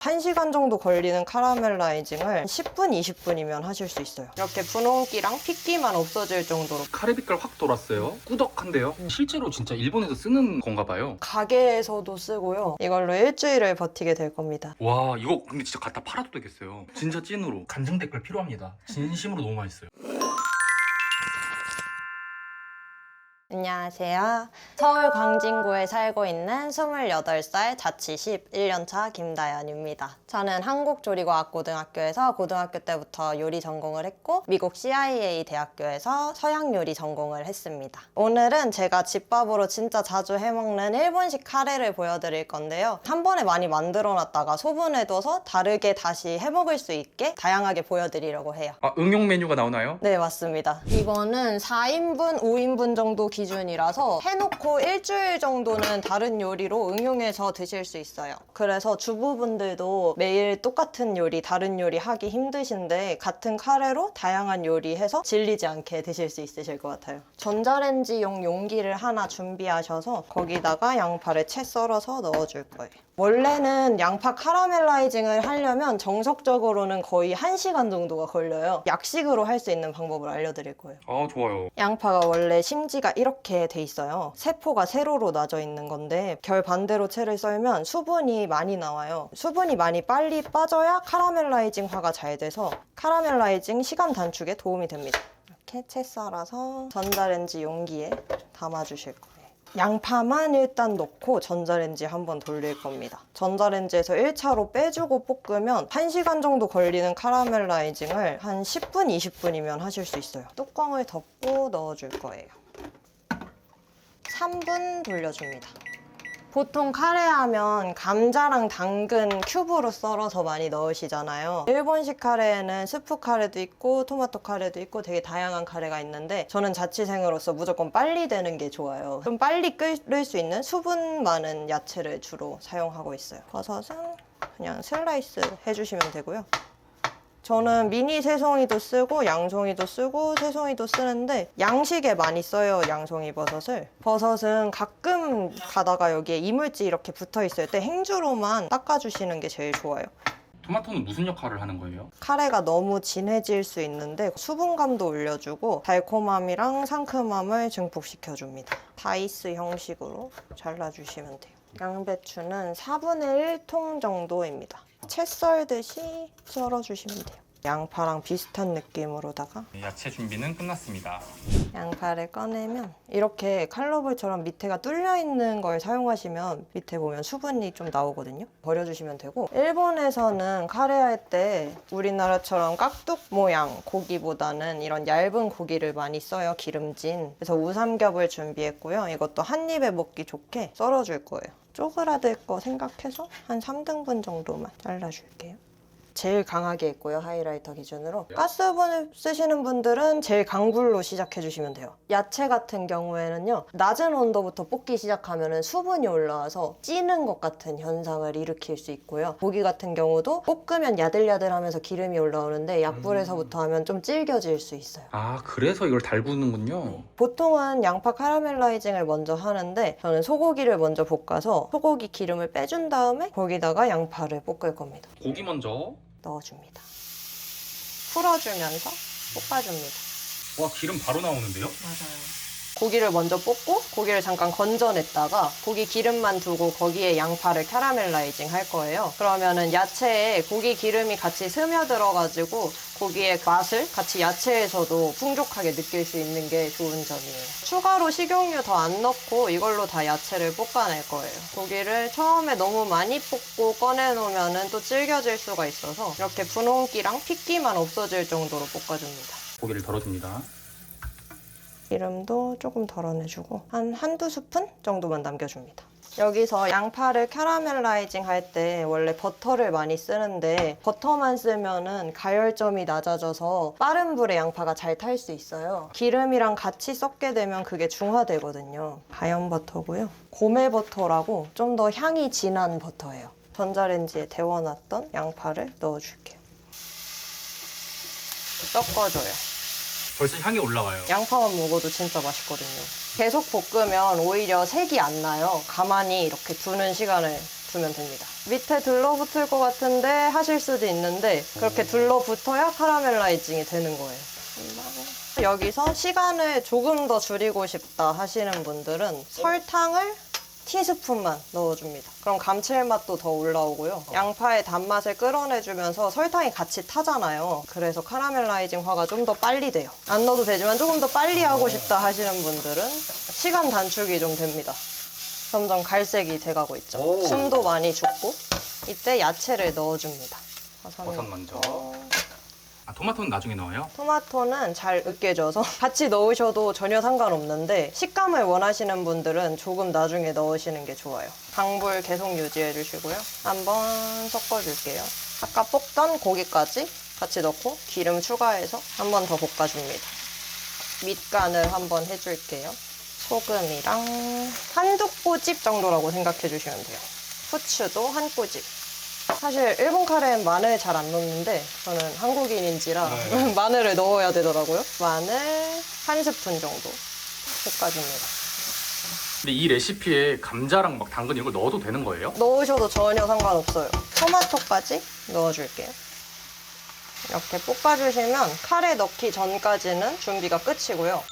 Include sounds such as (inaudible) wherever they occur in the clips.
1시간 정도 걸리는 카라멜라이징을 10분, 20분이면 하실 수 있어요. 이렇게 분홍기랑 핏기만 없어질 정도로 카레 빛깔 확 돌았어요. 꾸덕한데요. 실제로 진짜 일본에서 쓰는 건가 봐요. 가게에서도 쓰고요. 이걸로 일주일을 버티게 될 겁니다. 와 이거 근데 진짜 갖다 팔아도 되겠어요. 진짜 찐으로. 간증 댓글 필요합니다. 진심으로 너무 맛있어요. 안녕하세요. 서울 광진구에 살고 있는 28살 자취 11년차 김다연입니다. 저는 한국조리과학고등학교에서 고등학교 때부터 요리 전공을 했고 미국 CIA 대학교에서 서양 요리 전공을 했습니다. 오늘은 제가 집밥으로 진짜 자주 해먹는 일본식 카레를 보여드릴 건데요. 한 번에 많이 만들어놨다가 소분해둬서 다르게 다시 해먹을 수 있게 다양하게 보여드리려고 해요. 아 응용 메뉴가 나오나요? 네, 맞습니다. 이거는 4인분, 5인분 정도 기 준이라서 해놓고 일주일 정도는 다른 요리로 응용해서 드실 수 있어요. 그래서 주부분들도 매일 똑같은 요리, 다른 요리 하기 힘드신데 같은 카레로 다양한 요리 해서 질리지 않게 드실 수 있으실 것 같아요. 전자레인지용 용기를 하나 준비하셔서 거기다가 양파를 채 썰어서 넣어줄 거예요. 원래는 양파 카라멜라이징을 하려면 정석적으로는 거의 1시간 정도가 걸려요. 약식으로 할 수 있는 방법을 알려드릴 거예요. 아 좋아요. 양파가 원래 심지가 이렇게 돼 있어요. 세포가 세로로 나져 있는 건데 결 반대로 채를 썰면 수분이 많이 나와요. 수분이 많이 빨리 빠져야 카라멜라이징화가 잘 돼서 카라멜라이징 시간 단축에 도움이 됩니다. 이렇게 채 썰어서 전자레인지 용기에 담아주실 거예요. 양파만 일단 넣고 전자레인지 한번 돌릴 겁니다. 전자레인지에서 1차로 빼주고 볶으면 1시간 정도 걸리는 카라멜라이징을 한 10분, 20분이면 하실 수 있어요. 뚜껑을 덮고 넣어줄 거예요. 3분 돌려줍니다. 보통 카레 하면 감자랑 당근 큐브로 썰어서 많이 넣으시잖아요. 일본식 카레에는 스프 카레도 있고 토마토 카레도 있고 되게 다양한 카레가 있는데 저는 자취생으로서 무조건 빨리 되는 게 좋아요. 좀 빨리 끓일 수 있는 수분 많은 야채를 주로 사용하고 있어요. 버섯은 그냥 슬라이스 해주시면 되고요. 저는 미니 새송이도 쓰고 양송이도 쓰고 새송이도 쓰는데 양식에 많이 써요 양송이 버섯을. 버섯은 가끔 가다가 여기에 이물질 이렇게 붙어 있을 때 행주로만 닦아주시는 게 제일 좋아요. 토마토는 무슨 역할을 하는 거예요? 카레가 너무 진해질 수 있는데 수분감도 올려주고 달콤함이랑 상큼함을 증폭시켜 줍니다. 다이스 형식으로 잘라주시면 돼요. 양배추는 4분의 1통 정도입니다 채 썰듯이 썰어주시면 돼요. 양파랑 비슷한 느낌으로다가 네, 야채 준비는 끝났습니다. 양파를 꺼내면 이렇게 칼로벌처럼 밑에가 뚫려 있는 걸 사용하시면 밑에 보면 수분이 좀 나오거든요. 버려주시면 되고 일본에서는 카레 할 때 우리나라처럼 깍둑 모양 고기보다는 이런 얇은 고기를 많이 써요. 기름진. 그래서 우삼겹을 준비했고요. 이것도 한 입에 먹기 좋게 썰어줄 거예요. 쪼그라들 거 생각해서 한 3등분 정도만 잘라줄게요. 제일 강하게 했고요 하이라이터 기준으로. 가스오븐을 쓰시는 분들은 제일 강불로 시작해 주시면 돼요. 야채 같은 경우에는요 낮은 온도부터 볶기 시작하면 수분이 올라와서 찌는 것 같은 현상을 일으킬 수 있고요. 고기 같은 경우도 볶으면 야들야들하면서 기름이 올라오는데 약불에서부터 하면 좀 질겨질 수 있어요. 아 그래서 이걸 달구는군요. 보통은 양파 카라멜라이징을 먼저 하는데 저는 소고기를 먼저 볶아서 소고기 기름을 빼준 다음에 거기다가 양파를 볶을 겁니다. 고기 먼저. 넣어줍니다. 풀어주면서 볶아줍니다. 와 기름 바로 나오는데요? 맞아요. 고기를 먼저 볶고 고기를 잠깐 건져냈다가 고기 기름만 두고 거기에 양파를 캐러멜라이징 할 거예요. 그러면은 야채에 고기 기름이 같이 스며들어가지고 고기의 맛을 같이 야채에서도 풍족하게 느낄 수 있는 게 좋은 점이에요. 추가로 식용유 더 안 넣고 이걸로 다 야채를 볶아낼 거예요. 고기를 처음에 너무 많이 볶고 꺼내놓으면 또 질겨질 수가 있어서 이렇게 분홍기랑 핏기만 없어질 정도로 볶아줍니다. 고기를 덜어줍니다. 기름도 조금 덜어내주고 한 한두 스푼 정도만 남겨줍니다. 여기서 양파를 캐러멜라이징 할 때 원래 버터를 많이 쓰는데 버터만 쓰면은 가열점이 낮아져서 빠른 불에 양파가 잘 탈 수 있어요. 기름이랑 같이 섞게 되면 그게 중화되거든요. 하얀 버터고요. 고메 버터라고 좀 더 향이 진한 버터예요. 전자레인지에 데워놨던 양파를 넣어줄게요. 섞어줘요. 벌써 향이 올라와요. 양파만 먹어도 진짜 맛있거든요. 계속 볶으면 오히려 색이 안 나요. 가만히 이렇게 두는 시간을 두면 됩니다. 밑에 둘러붙을 것 같은데 하실 수도 있는데 그렇게 둘러붙어야 카라멜라이징이 되는 거예요. 여기서 시간을 조금 더 줄이고 싶다 하시는 분들은 설탕을 티스푼만 넣어줍니다. 그럼 감칠맛도 더 올라오고요. 양파의 단맛을 끌어내주면서 설탕이 같이 타잖아요. 그래서 카라멜라이징 화가 좀 더 빨리 돼요. 안 넣어도 되지만 조금 더 빨리 하고 싶다 하시는 분들은 시간 단축이 좀 됩니다. 점점 갈색이 돼가고 있죠. 오. 숨도 많이 죽고 이때 야채를 넣어줍니다. 버섯 먼저. 아, 토마토는 나중에 넣어요? 토마토는 잘 으깨져서 (laughs) 같이 넣으셔도 전혀 상관없는데 식감을 원하시는 분들은 조금 나중에 넣으시는 게 좋아요. 강불 계속 유지해 주시고요. 한번 섞어 줄게요. 아까 볶던 고기까지 같이 넣고 기름 추가해서 한 번 더 볶아줍니다. 밑간을 한번 해줄게요. 소금이랑 한두 꼬집 정도라고 생각해 주시면 돼요. 후추도 한 꼬집. 사실 일본 카레는 마늘 잘 안 넣는데 저는 한국인인지라 네. (laughs) 마늘을 넣어야 되더라고요. 마늘 한 스푼 정도 볶아줍니다. 근데 이 레시피에 감자랑 막 당근 이런 걸 넣어도 되는 거예요? 넣으셔도 전혀 상관없어요. 토마토까지 넣어줄게요. 이렇게 볶아주시면 카레 넣기 전까지는 준비가 끝이고요.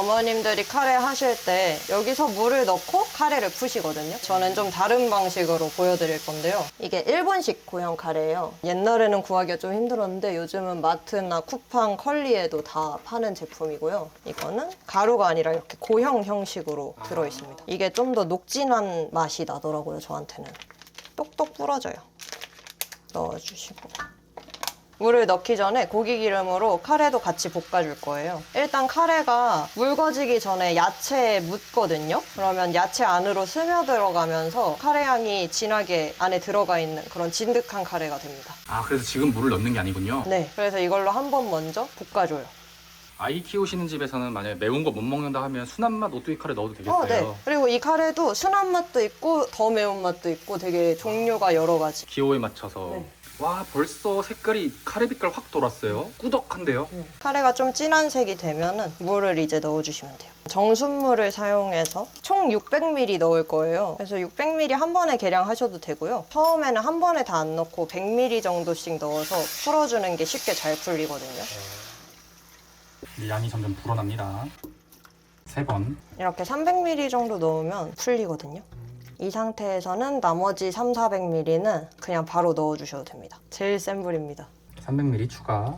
어머님들이 카레 하실 때 여기서 물을 넣고 카레를 푸시거든요. 저는 좀 다른 방식으로 보여드릴 건데요. 이게 일본식 고형 카레예요. 옛날에는 구하기가 좀 힘들었는데 요즘은 마트나 쿠팡, 컬리에도 다 파는 제품이고요. 이거는 가루가 아니라 이렇게 고형 형식으로 들어 있습니다. 이게 좀 더 녹진한 맛이 나더라고요, 저한테는. 똑똑 부러져요. 넣어주시고. 물을 넣기 전에 고기 기름으로 카레도 같이 볶아줄 거예요. 일단 카레가 묽어지기 전에 야채에 묻거든요. 그러면 야채 안으로 스며들어가면서 카레 향이 진하게 안에 들어가 있는 그런 진득한 카레가 됩니다. 아, 그래서 지금 물을 넣는 게 아니군요. 네, 그래서 이걸로 한 번 먼저 볶아줘요. 아이 키우시는 집에서는 만약에 매운 거 못 먹는다 하면 순한 맛 오뚜기 카레 넣어도 되겠어요. 어, 네. 그리고 이 카레도 순한 맛도 있고 더 매운 맛도 있고 되게 종류가 여러 가지. 기호에 맞춰서. 네. 와, 벌써 색깔이 카레 빛깔 확 돌았어요. 꾸덕한데요? 카레가 좀 진한 색이 되면은 물을 이제 넣어주시면 돼요. 정수물을 사용해서 총 600ml 넣을 거예요. 그래서 600ml 한 번에 계량하셔도 되고요. 처음에는 한 번에 다 안 넣고 100ml 정도씩 넣어서 풀어주는 게 쉽게 잘 풀리거든요. 양이 점점 불어납니다. 세 번. 이렇게 300ml 정도 넣으면 풀리거든요. 이 상태에서는 나머지 3, 400ml는 그냥 바로 넣어주셔도 됩니다. 제일 센 불입니다. 300ml 추가.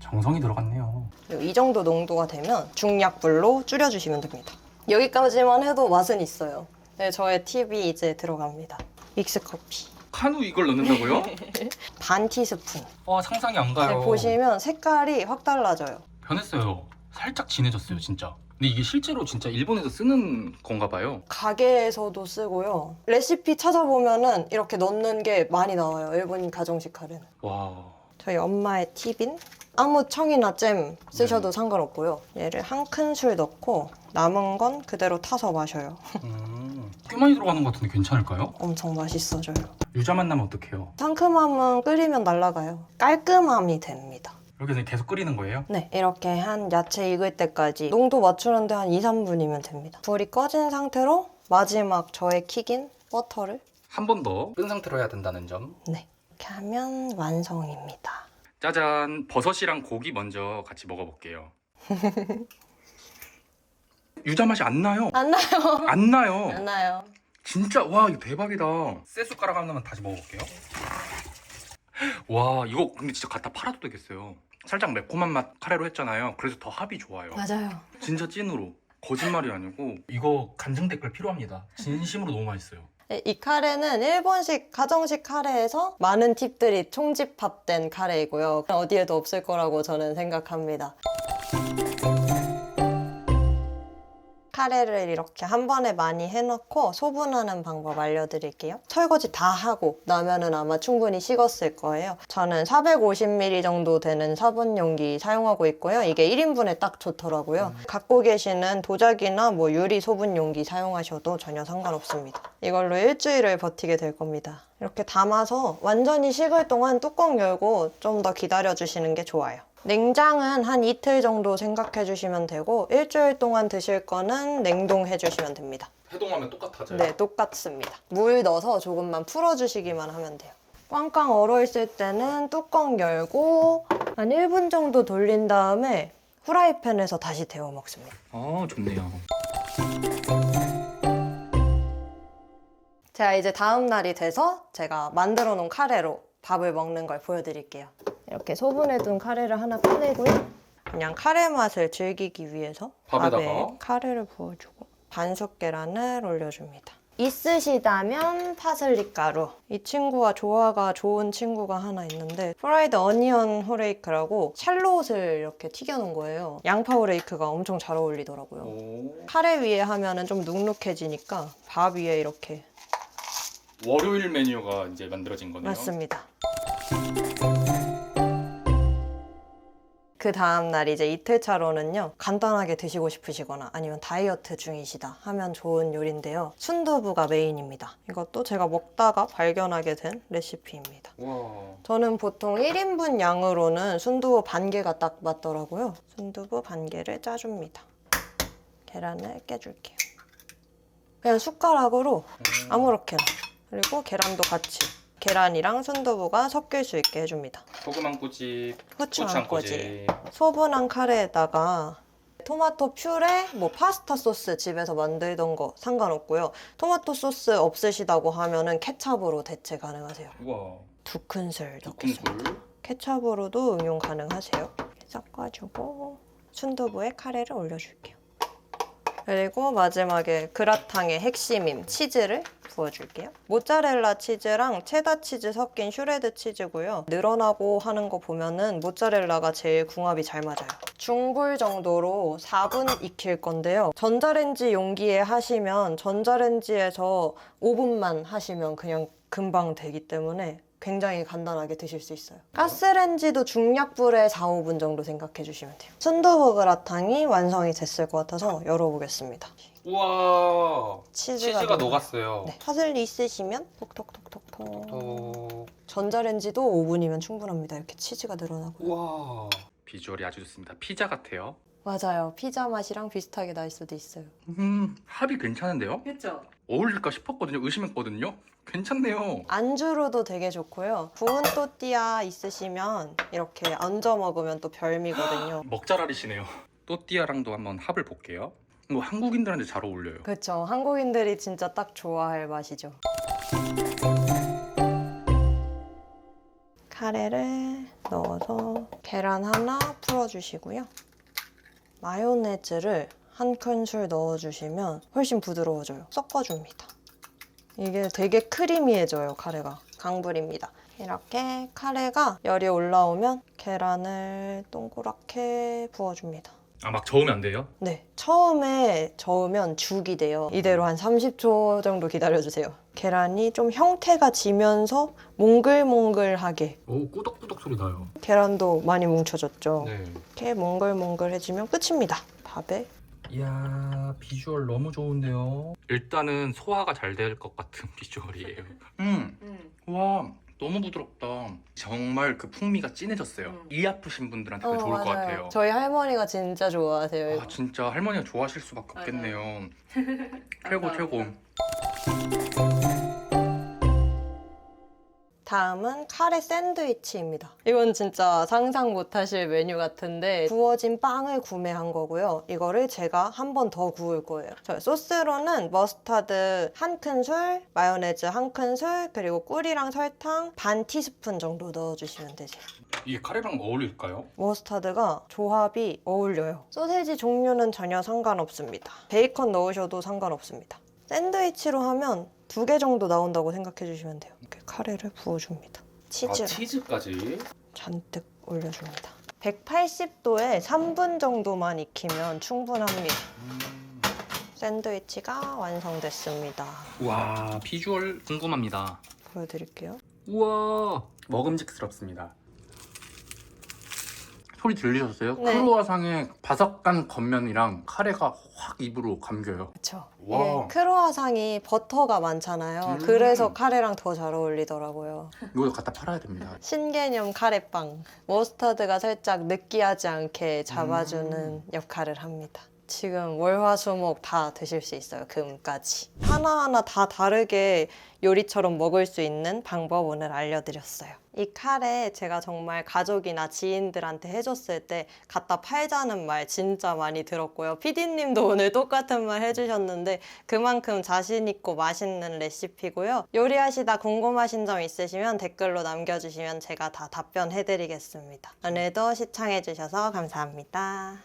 정성이 들어갔네요. 그리고 이 정도 농도가 되면 중약불로 줄여주시면 됩니다. 여기까지만 해도 맛은 있어요. 네, 저의 팁이 이제 들어갑니다. 믹스 커피 카누 이걸 넣는다고요? (laughs) 반 티스푼. 와, 상상이 안 네, 가요. 보시면 색깔이 확 달라져요. 변했어요. 살짝 진해졌어요, 진짜. 근데 이게 실제로 진짜 일본에서 쓰는 건가 봐요. 가게에서도 쓰고요. 레시피 찾아보면은 이렇게 넣는 게 많이 나와요. 일본 가정식 카레는. 와. 저희 엄마의 팁인 아무 청이나 잼 쓰셔도 상관없고요. 얘를 한 큰술 넣고 남은 건 그대로 타서 마셔요. (laughs) 음, 꽤 많이 들어가는 것 같은데 괜찮을까요? 엄청 맛있어져요. 유자맛 나면 어떡해요? 상큼함은 끓이면 날아가요. 깔끔함이 됩니다. 이렇게 해서 계속 끓이는 거예요? 네, 이렇게 한 야채 익을 때까지 농도 맞추는데 한 2, 3분이면 됩니다. 불이 꺼진 상태로 마지막 저의 킥인 버터를 한 번 더 끈 상태로 해야 된다는 점. 네, 이렇게 하면 완성입니다. 짜잔, 버섯이랑 고기 먼저 같이 먹어볼게요. (laughs) 유자 맛이 안 나요. 안 나요? 안 나요. 안 나요. 진짜 와 이거 대박이다. 새 숟가락 하나만 다시 먹어볼게요. (gasps) 와 이거 근데 진짜 갖다 팔아도 되겠어요. 살짝 매콤한 맛 카레로 했잖아요. 그래서 더 합이 좋아요. 맞아요. 진짜 찐으로. 거짓말이 아니고 이거 간증 댓글 필요합니다. 진심으로 너무 맛있어요. 네, 이 카레는 일본식 가정식 카레에서 많은 팁들이 총집합된 카레이고요. 어디에도 없을 거라고 저는 생각합니다. 카레를 이렇게 한 번에 많이 해놓고 소분하는 방법 알려드릴게요. 설거지 다 하고 나면은 아마 충분히 식었을 거예요. 저는 450ml 정도 되는 사본 용기 사용하고 있고요. 이게 1인분에 딱 좋더라고요. 갖고 계시는 도자기나 뭐 유리 소분 용기 사용하셔도 전혀 상관없습니다. 이걸로 일주일을 버티게 될 겁니다. 이렇게 담아서 완전히 식을 동안 뚜껑 열고 좀 더 기다려 주시는 게 좋아요. 냉장은 한 이틀 정도 생각해 주시면 되고 일주일 동안 드실 거는 냉동해 주시면 됩니다. 해동하면 똑같아져요. 네, 똑같습니다. 물 넣어서 조금만 풀어 주시기만 하면 돼요. 꽝꽝 얼어 있을 때는 뚜껑 열고 한 1분 정도 돌린 다음에 후라이팬에서 다시 데워 먹습니다. 아 좋네요. 자, 이제 다음 날이 돼서 제가 만들어 놓은 카레로 밥을 먹는 걸 보여드릴게요. 이렇게 소분해 둔 카레를 하나 꺼내고요. 그냥 카레 맛을 즐기기 위해서 밥에다가? 밥에 카레를 부어주고 반숙 계란을 올려줍니다. 있으시다면 파슬리 가루. 이 친구와 조화가 좋은 친구가 하나 있는데 프라이드 어니언 호레이크라고 샬롯을 이렇게 튀겨놓은 거예요. 양파 호레이크가 엄청 잘 어울리더라고요. 오. 카레 위에 하면은 좀 눅눅해지니까 밥 위에 이렇게 월요일 메뉴가 이제 만들어진 거네요. 맞습니다. 그 다음 날 이제 이틀 차로는요 간단하게 드시고 싶으시거나 아니면 다이어트 중이시다 하면 좋은 요리인데요. 순두부가 메인입니다. 이것도 제가 먹다가 발견하게 된 레시피입니다. 와. 저는 보통 1인분 양으로는 순두부 반 개가 딱 맞더라고요. 순두부 반 개를 짜줍니다. 계란을 깨줄게요. 그냥 숟가락으로 아무렇게나. 그리고 계란도 같이 계란이랑 순두부가 섞일 수 있게 해줍니다 소금 한 꼬집, 후추 한한 꼬집. 소분한 카레에다가 토마토 퓨레, 뭐 파스타 소스 집에서 만들던 거 상관없고요. 토마토 소스 없으시다고 하면은 케찹으로 대체 가능하세요. 우와. 두 큰술 두 넣겠습니다. 큰술. 케찹으로도 응용 가능하세요. 섞어주고 순두부에 카레를 올려줄게요. 그리고 마지막에 그라탕의 핵심인 치즈를 부어줄게요. 모짜렐라 치즈랑 체다 치즈 섞인 슈레드 치즈고요. 늘어나고 하는 거 보면은 모짜렐라가 제일 궁합이 잘 맞아요. 중불 정도로 4분 익힐 건데요. 전자레인지 용기에 하시면 전자레인지에서 5분만 하시면 그냥 금방 되기 때문에 굉장히 간단하게 드실 수 있어요. 가스레인지도 중약불에 4, 5분 정도 생각해 주시면 돼요. 순두부 그라탕이 완성이 됐을 것 같아서 열어보겠습니다. 우와. 치즈가, 치즈가 녹았어요. 네. 파슬리 있으시면 톡톡톡톡톡. 또. 전자레인지도 5분이면 충분합니다. 이렇게 치즈가 늘어나고. 우와. 비주얼이 아주 좋습니다. 피자 같아요. 맞아요. 피자 맛이랑 비슷하게 날 수도 있어요. 음, 합이 괜찮은데요? 그렇죠. 어울릴까 싶었거든요. 의심했거든요. 괜찮네요. 안주로도 되게 좋고요. 구운 또띠아 있으시면 이렇게 얹어 먹으면 또 별미거든요. (gasps) 먹자라리시네요. 또띠아랑도 한번 합을 볼게요. 이거 한국인들한테 잘 어울려요. 그렇죠. 한국인들이 진짜 딱 좋아할 맛이죠. 카레를 넣어서 계란 하나 풀어주시고요. 마요네즈를 한 큰술 넣어주시면 훨씬 부드러워져요. 섞어줍니다. 이게 되게 크리미해져요, 카레가. 강불입니다. 이렇게 카레가 열이 올라오면 계란을 동그랗게 부어줍니다. 아, 막 저으면 안 돼요? 네. 처음에 저으면 죽이 돼요. 이대로 한 30초 정도 기다려주세요. 계란이 좀 형태가 지면서 몽글몽글하게. 오, 꾸덕꾸덕 소리 나요. 계란도 많이 뭉쳐졌죠. 네. 이렇게 몽글몽글해지면 끝입니다. 밥에. 이야, 비주얼 너무 좋은데요. 일단은 소화가 잘 될 것 같은 (laughs) 비주얼이에요. 음, 와, 너무 부드럽다. 정말 그 풍미가 진해졌어요. 음. 이 아프신 분들한테 어, 그 좋을 것 맞아요. 같아요. 저희 할머니가 진짜 좋아하세요. 이거. 아, 진짜 할머니가 좋아하실 수밖에 맞아요. 없겠네요. (laughs) 최고, 최고. 다음은 카레 샌드위치입니다. 이건 진짜 상상 못하실 메뉴 같은데 구워진 빵을 구매한 거고요. 이거를 제가 한 번 더 구울 거예요. 저 소스로는 머스타드 한 큰술, 마요네즈 한 큰술, 그리고 꿀이랑 설탕 반 티스푼 정도 넣어주시면 되세요. 이게 카레랑 어울릴까요? 머스타드가 조합이 어울려요. 소세지 종류는 전혀 상관없습니다. 베이컨 넣으셔도 상관없습니다. 샌드위치로 하면 두 개 정도 나온다고 생각해 주시면 돼요. 이렇게 카레를 부어줍니다. 치즈 아, 치즈까지? 잔뜩 올려줍니다. 180도에 3분 정도만 익히면 충분합니다. 음. 샌드위치가 완성됐습니다. 와, 비주얼 궁금합니다. 보여드릴게요. 우와, 먹음직스럽습니다. 소리 들리셨어요? 네. 크로아상의 바삭한 겉면이랑 카레가 확 입으로 감겨요. 와. 이게 크로아상이 버터가 많잖아요. 음. 그래서 카레랑 더 잘 어울리더라고요. 이거 갖다 팔아야 됩니다. 신개념 카레빵. 머스타드가 살짝 느끼하지 않게 잡아주는 음. 역할을 합니다. 지금 월화수목 다 드실 수 있어요. 금까지. 하나하나 다 다르게 요리처럼 먹을 수 있는 방법 오늘 알려드렸어요. 이 카레 제가 정말 가족이나 지인들한테 해줬을 때 갖다 팔자는 말 진짜 많이 들었고요. 피디님도 오늘 똑같은 말 해주셨는데 그만큼 자신있고 맛있는 레시피고요. 요리하시다 궁금하신 점 있으시면 댓글로 남겨주시면 제가 다 답변해드리겠습니다. 오늘도 시청해주셔서 감사합니다.